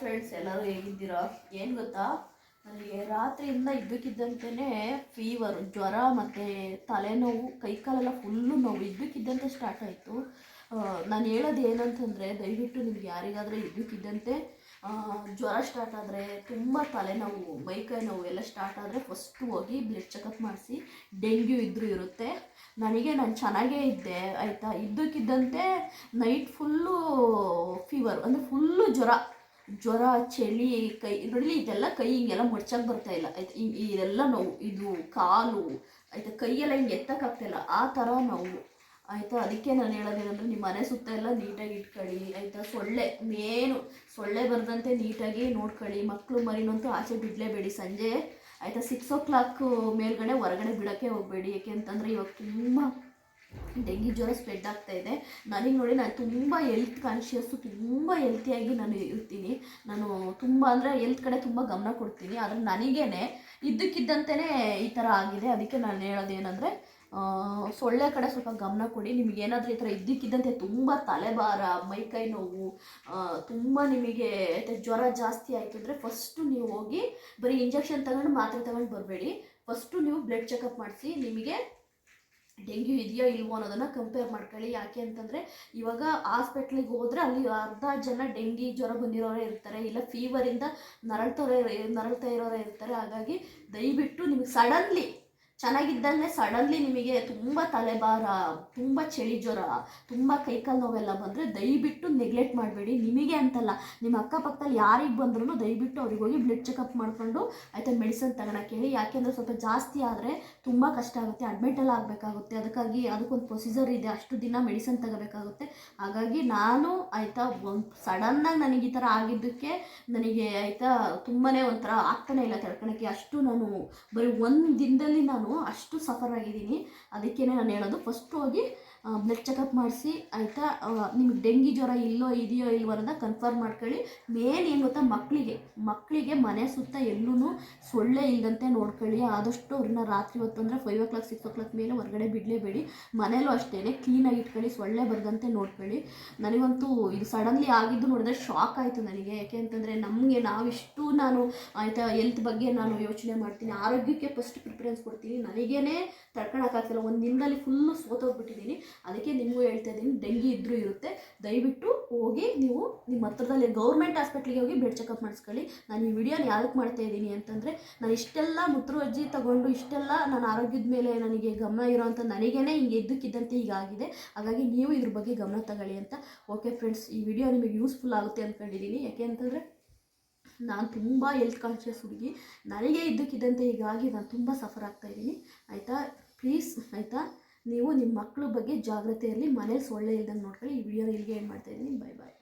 Friends ಎಲ್ಲರೂ ಹೇಗಿದ್ದೀರಾ? ಏನು ಗೊತ್ತಾ? ನನಗೆ ರಾತ್ರಿಯಿಂದ ಇದ್ದಕ್ಕಿದ್ದಂತೆಯೇ ಫೀವರ್ ಜ್ವರ ಮತ್ತು ತಲೆನೋವು, ಕೈಕಾಲೆಲ್ಲ ಫುಲ್ಲು ನೋವು ಇದ್ದಕ್ಕಿದ್ದಂತೆ ಸ್ಟಾರ್ಟ್ ಆಯಿತು. ನಾನು ಹೇಳೋದು ಏನಂತಂದರೆ, ದಯವಿಟ್ಟು ನಿಮ್ಗೆ ಯಾರಿಗಾದರೂ ಇದ್ದಕ್ಕಿದ್ದಂತೆ ಜ್ವರ ಸ್ಟಾರ್ಟ್ ಆದರೆ ತುಂಬ ತಲೆನೋವು ಮೈಕೈ ನೋವು ಎಲ್ಲ ಸ್ಟಾರ್ಟ್ ಆದರೆ ಫಸ್ಟು ಹೋಗಿ ಬ್ಲಡ್ ಚೆಕಪ್ ಮಾಡಿಸಿ, ಡೆಂಗ್ಯೂ ಇದ್ದರೂ ಇರುತ್ತೆ. ನನಗೆ, ನಾನು ಚೆನ್ನಾಗೇ ಇದ್ದೆ, ಆಯಿತಾ? ಇದ್ದಕ್ಕಿದ್ದಂತೆ ನೈಟ್ ಫುಲ್ಲು ಫೀವರ್ ಅಂದರೆ ಫುಲ್ಲು ಜ್ವರ. ಜ್ವರ, ಚಳಿ, ಕೈ ನೋಡಿ ಇದೆಲ್ಲ ಕೈ ಹಿಂಗೆಲ್ಲ ಮಡ್ಚಕ್ಕೆ ಬರ್ತಾ ಇಲ್ಲ. ಆಯ್ತು? ಇದೆಲ್ಲ ನೋವು, ಇದು ಕಾಲು, ಆಯ್ತಾ? ಕೈಯೆಲ್ಲ ಹಿಂಗೆ ಎತ್ತಕ್ಕಾಗ್ತಾಯಿಲ್ಲ ಆ ಥರ ನೋವು. ಆಯಿತಾ? ಅದಕ್ಕೆ ನಾನು ಹೇಳೋದೇನಂದ್ರೆ ನಿಮ್ಮ ಮನೆ ಸುತ್ತ ಎಲ್ಲ ನೀಟಾಗಿ ಇಟ್ಕೊಳ್ಳಿ. ಆಯಿತಾ? ಸೊಳ್ಳೆ ಮೇನು ಸೊಳ್ಳೆ ಬರದಂತೆ ನೀಟಾಗಿ ನೋಡ್ಕೊಳ್ಳಿ. ಮಕ್ಕಳು ಮರಿನಂತೂ ಆಚೆ ಬಿಡಲೇಬೇಡಿ. ಸಂಜೆ, ಆಯಿತಾ? ಸಿಕ್ಸ್ ಓ ಕ್ಲಾಕ್ ಮೇಲ್ಗಡೆ ಹೊರಗಡೆ ಬಿಡೋಕ್ಕೆ ಹೋಗಬೇಡಿ. ಯಾಕೆ ಅಂತಂದರೆ ಇವಾಗ ತುಂಬ ಡೆಂಗಿ ಜ್ವರ ಸ್ಪ್ರೆಡ್ ಆಗ್ತಾ ಇದೆ. ನನಗೆ ನೋಡಿ ನಾನು ತುಂಬ ಹೆಲ್ತ್ ಕಾನ್ಷಿಯಸ್ಸು ತುಂಬ ಹೆಲ್ತಿಯಾಗಿ ನಾನು ಇರ್ತೀನಿ. ನಾನು ತುಂಬ ಅಂದರೆ ಹೆಲ್ತ್ ಕಡೆ ತುಂಬ ಗಮನ ಕೊಡ್ತೀನಿ. ಆದರೆ ನನಗೇನೆ ಇದ್ದಕ್ಕಿದ್ದಂತೆಯೇ ಈ ಥರ ಆಗಿದೆ. ಅದಕ್ಕೆ ನಾನು ಹೇಳೋದೇನೆಂದರೆ ಸೊಳ್ಳೆ ಕಡೆ ಸ್ವಲ್ಪ ಗಮನ ಕೊಡಿ. ನಿಮಗೆ ಏನಾದರೂ ಈ ಥರ ಇದ್ದಕ್ಕಿದ್ದಂತೆ ತುಂಬ ತಲೆಭಾರ ಮೈಕೈ ನೋವು ತುಂಬ ನಿಮಗೆ ಜ್ವರ ಜಾಸ್ತಿ ಆಯಿತು ಅಂದರೆ ಫಸ್ಟು ನೀವು ಹೋಗಿ ಬರೀ ಇಂಜೆಕ್ಷನ್ ತಗೊಂಡು ಮಾತ್ರೆ ತಗೊಂಡು ಬರಬೇಡಿ. ಫಸ್ಟು ನೀವು ಬ್ಲಡ್ ಚೆಕಪ್ ಮಾಡಿಸಿ, ನಿಮಗೆ ಡೆಂಗ್ಯೂ ಇದೆಯೋ ಇಲ್ವೋ ಅನ್ನೋದನ್ನು ಕಂಪೇರ್ ಮಾಡ್ಕೊಳ್ಳಿ. ಯಾಕೆ ಅಂತಂದರೆ ಇವಾಗ ಹಾಸ್ಪಿಟ್ಲಿಗೆ ಹೋದರೆ ಅಲ್ಲಿ ಅರ್ಧ ಜನ ಡೆಂಗಿ ಜ್ವರ ಬಂದಿರೋರೇ ಇರ್ತಾರೆ, ಇಲ್ಲ ಫೀವರಿಂದ ನರಳ್ತೋರೇ ನರಳ್ತಾ ಇರೋರೇ ಇರ್ತಾರೆ. ಹಾಗಾಗಿ ದಯವಿಟ್ಟು ನಿಮಗೆ ಸಡನ್ಲಿ ಚೆನ್ನಾಗಿದ್ದಂಗೆ ಸಡನ್ಲಿ ನಿಮಗೆ ತುಂಬ ತಲೆಭಾರ, ತುಂಬ ಚಳಿ ಜ್ವರ, ತುಂಬ ಕೈಕಾಲು ನೋವೆಲ್ಲ ಬಂದರೆ ದಯವಿಟ್ಟು ನೆಗ್ಲೆಕ್ಟ್ ಮಾಡಬೇಡಿ. ನಿಮಗೆ ಅಂತಲ್ಲ, ನಿಮ್ಮ ಅಕ್ಕಪಕ್ಕದಲ್ಲಿ ಯಾರಿಗೆ ಬಂದ್ರೂ ದಯವಿಟ್ಟು ಅವ್ರಿಗೆ ಹೋಗಿ ಬ್ಲಡ್ ಚೆಕಪ್ ಮಾಡಿಕೊಂಡು ಆಯಿತಾ ಮೆಡಿಸನ್ ತಗೊಳಕ್ಕೆ ಹೇಳಿ. ಯಾಕೆಂದರೆ ಸ್ವಲ್ಪ ಜಾಸ್ತಿ ಆದರೆ ತುಂಬ ಕಷ್ಟ ಆಗುತ್ತೆ. ಅಡ್ಮಿಟೆಲ್ಲ ಆಗಬೇಕಾಗುತ್ತೆ. ಅದಕ್ಕಾಗಿ ಅದಕ್ಕೊಂದು ಪ್ರೊಸೀಜರ್ ಇದೆ. ಅಷ್ಟು ದಿನ ಮೆಡಿಸನ್ ತಗೋಬೇಕಾಗುತ್ತೆ. ಹಾಗಾಗಿ ನಾನು ಆಯಿತಾ ಒಂದು ಸಡನ್ನಾಗಿ ನನಗೆ ಈ ಥರ ಆಗಿದ್ದಕ್ಕೆ ನನಗೆ ಆಯಿತಾ ತುಂಬಾ ಒಂಥರ ಆಗ್ತಾನೆ ಇಲ್ಲ ತಡ್ಕೊಳಕ್ಕೆ ಅಷ್ಟು ನಾನು ಬರೀ ಒಂದು ದಿನದಲ್ಲಿ ನಾನು ಅಷ್ಟು ಸಫರ್ ಆಗಿದ್ದೀನಿ. ಅದಕ್ಕೇ ನಾನು ಹೇಳೋದು. ಫಸ್ಟ್ ಹೋಗಿ ಬ್ಲಡ್ ಚೆಕಪ್ ಮಾಡಿಸಿ, ಆಯಿತಾ? ನಿಮ್ಗೆ ಡೆಂಗಿ ಜ್ವರ ಇಲ್ಲೋ, ಇದೆಯೋ, ಇಲ್ವೋ ಅನ್ನೋದ ಕನ್ಫರ್ಮ್ ಮಾಡ್ಕೊಳ್ಳಿ. ಮೇನ್ ಏನು ಗೊತ್ತಾ? ಮಕ್ಕಳಿಗೆ ಮಕ್ಕಳಿಗೆ ಮನೆ ಸುತ್ತ ಎಲ್ಲೂ ಸೊಳ್ಳೆ ಇಲ್ಲದಂತೆ ನೋಡ್ಕೊಳ್ಳಿ. ಆದಷ್ಟು ಅವ್ರನ್ನ ರಾತ್ರಿ ಹೊತ್ತು ಅಂದರೆ five o'clock six o'clock ಮೇಲೆ ಹೊರಗಡೆ ಬಿಡಲೇಬೇಡಿ ಮನೇಲೂ ಅಷ್ಟೇ ಕ್ಲೀನಾಗಿ ಇಟ್ಕೊಳ್ಳಿ, ಸೊಳ್ಳೆ ಬರದಂತೆ ನೋಡ್ಕೊಳ್ಳಿ. ನನಗಂತೂ ಇದು ಸಡನ್ಲಿ ಆಗಿದ್ದು ನೋಡಿದ್ರೆ ಶಾಕ್ ಆಯಿತು ನನಗೆ. ಯಾಕೆ ಅಂತಂದರೆ ನಮಗೆ ನಾವಿಷ್ಟು ನಾನು, ಆಯಿತಾ ಹೆಲ್ತ್ ಬಗ್ಗೆ ನಾನು ಯೋಚನೆ ಮಾಡ್ತೀನಿ. ಆರೋಗ್ಯಕ್ಕೆ ಫಸ್ಟ್ ಪ್ರಿಫರೆನ್ಸ್ ಕೊಡ್ತೀನಿ. ನನಗೇನೆ ತಡ್ಕೊಳಕ್ಕಾಗ್ತಿಲ್ಲ ಒಂದು ದಿನದಲ್ಲಿ ಫುಲ್ಲು ಸೋತೋಗ್ಬಿಟ್ಟಿದ್ದೀನಿ ಅದಕ್ಕೆ ನಿಮಗೂ ಹೇಳ್ತಾ ಇದ್ದೀನಿ, ಡೆಂಗಿ ಇದ್ದರೂ ಇರುತ್ತೆ. ದಯವಿಟ್ಟು ಹೋಗಿ ನೀವು ನಿಮ್ಮ ಹತ್ರದಲ್ಲಿ ಗೌರ್ಮೆಂಟ್ ಹಾಸ್ಪಿಟ್ಲಿಗೆ ಹೋಗಿ ಬ್ಲಡ್ ಚೆಕಪ್ ಮಾಡಿಸ್ಕೊಳ್ಳಿ. ನಾನು ಈ ವಿಡಿಯೋನ ಯಾವ್ದಕ್ಕೆ ಮಾಡ್ತಾ ಇದ್ದೀನಿ ಅಂತಂದರೆ, ನಾನು ಇಷ್ಟೆಲ್ಲ ಮುತುವರ್ಜಿ ತಗೊಂಡು ಇಷ್ಟೆಲ್ಲ ನನ್ನ ಆರೋಗ್ಯದ ಮೇಲೆ ನನಗೆ ಗಮನ ಇರೋವಂಥ ನನಗೇನೆ ಹಿಂಗೆ ಇದ್ದಕ್ಕಿದ್ದಂತೆ ಹೀಗಾಗಿದೆ ಹಾಗಾಗಿ ನೀವು ಇದ್ರ ಬಗ್ಗೆ ಗಮನ ತಗೊಳ್ಳಿ ಅಂತ. ಓಕೆ ಫ್ರೆಂಡ್ಸ್ ಈ ವಿಡಿಯೋ ನಿಮಗೆ ಯೂಸ್ಫುಲ್ ಆಗುತ್ತೆ ಅಂದ್ಕೊಂಡಿದ್ದೀನಿ ಯಾಕೆ ಅಂತಂದರೆ ನಾನು ತುಂಬ ಎಲ್ತ್ ಕಾನ್ಷಿಯಸ್ ಹುಡುಗಿ. ನನಗೆ ಇದ್ದಕ್ಕಿದ್ದಂತೆ ಹೀಗಾಗಿ ನಾನು ತುಂಬ ಸಫರ್ ಆಗ್ತಾ ಇದ್ದೀನಿ. ಆಯಿತಾ? ಪ್ಲೀಸ್ ಆಯಿತಾ? ನೀವು ನಿಮ್ಮ ಮಕ್ಕಳ ಬಗ್ಗೆ ಜಾಗ್ರತೆಯಲ್ಲಿ ಮನೇಲಿ ಸೊಳ್ಳೆ ಇಲ್ದಂಗೆ ನೋಡ್ಕೊಳ್ಳಿ. ಈ ವಿಡಿಯೋ ಇಲ್ಲಿಗೆ ಏನು ಮಾಡ್ತಾ ಇದ್ದೀನಿ. Bye bye